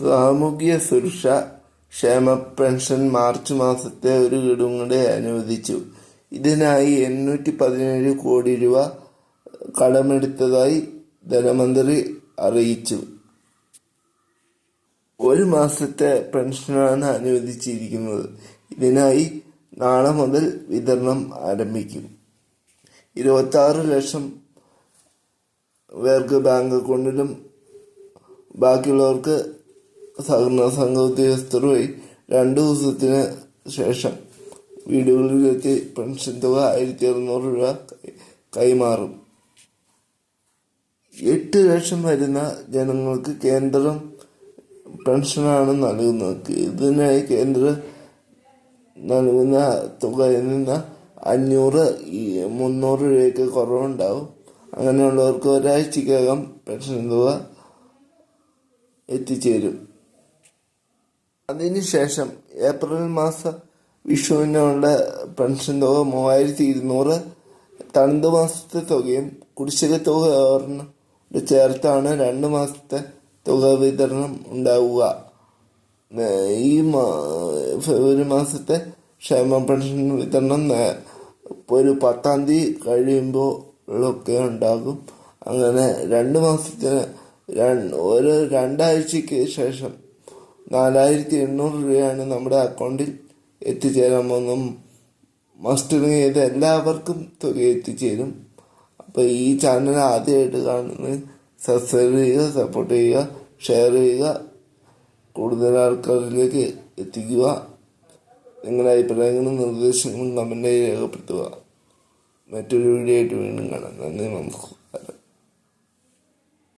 സാമൂഹ്യ സുരക്ഷ ക്ഷേമ പെൻഷൻ മാർച്ച് മാസത്തെ ഒരു ഗഡുവും കൂടെ അനുവദിച്ചു. ഇതിനായി എണ്ണൂറ്റി പതിനേഴ് കോടി രൂപ കടമെടുത്തതായി ധനമന്ത്രി അറിയിച്ചു. ഒരു മാസത്തെ പെൻഷനാണ് അനുവദിച്ചിരിക്കുന്നത്. ഇതിനായി നാളെ മുതൽ വിതരണം ആരംഭിക്കും. ഇരുപത്തി ലക്ഷം പേർക്ക് ബാങ്ക് അക്കൗണ്ടിലും ബാക്കിയുള്ളവർക്ക് സഹകരണ സംഘ ഉദ്യോഗസ്ഥർ വഴി രണ്ടു ദിവസത്തിന് ശേഷം വീടുകളിലേക്ക് പെൻഷൻ തുക ആയിരത്തി അറുന്നൂറ് രൂപ കൈമാറും. എട്ട് ലക്ഷം വരുന്ന ജനങ്ങൾക്ക് കേന്ദ്രം പെൻഷനാണ് നൽകുന്നത്. ഇതിനായി കേന്ദ്രം നൽകുന്ന തുകയിൽ നിന്ന് അഞ്ഞൂറ് മുന്നൂറ് രൂപയ്ക്ക് കുറവുണ്ടാവും. അങ്ങനെയുള്ളവർക്ക് ഒരാഴ്ചക്കകം പെൻഷൻ തുക എത്തിച്ചേരും. അതിനുശേഷം ഏപ്രിൽ മാസ വിഷുവിനുള്ള പെൻഷൻ തുക മൂവായിരത്തി ഇരുന്നൂറ് തണുത് മാസത്തെ തുകയും കുടിശ്ശിക തുക ചേർത്താണ് രണ്ട് മാസത്തെ തുക വിതരണം ഉണ്ടാവുക. ഈ ഫെബ്രുവരി മാസത്തെ ക്ഷേമ പെൻഷൻ വിതരണം ഒരു പത്താം തീയതി കഴിയുമ്പോഴൊക്കെ ഉണ്ടാകും. അങ്ങനെ രണ്ട് മാസത്തിന് ഒരു രണ്ടാഴ്ചയ്ക്ക് ശേഷം നാലായിരത്തി എണ്ണൂറ് രൂപയാണ് നമ്മുടെ അക്കൗണ്ടിൽ എത്തിച്ചേരാൻ പോകുന്നത് മസ്റ്ററിങ് ചെയ്ത് എല്ലാവർക്കും തുക എത്തിച്ചേരും. അപ്പോൾ ഈ ചാനൽ ആദ്യമായിട്ട് കാണുന്നത് സബ്സ്ക്രൈബ് ചെയ്യുക സപ്പോർട്ട് ചെയ്യുക ഷെയർ ചെയ്യുക. കൂടുതൽ ആൾക്കാരിലേക്ക് എത്തിക്കുക. നിങ്ങളുടെ അഭിപ്രായങ്ങളും നിർദ്ദേശങ്ങളും കമന്റായി രേഖപ്പെടുത്തുക. മറ്റൊരു വീഡിയോ ആയിട്ട് വീണ്ടും കാണാം. നന്ദി നമസ്കാരം.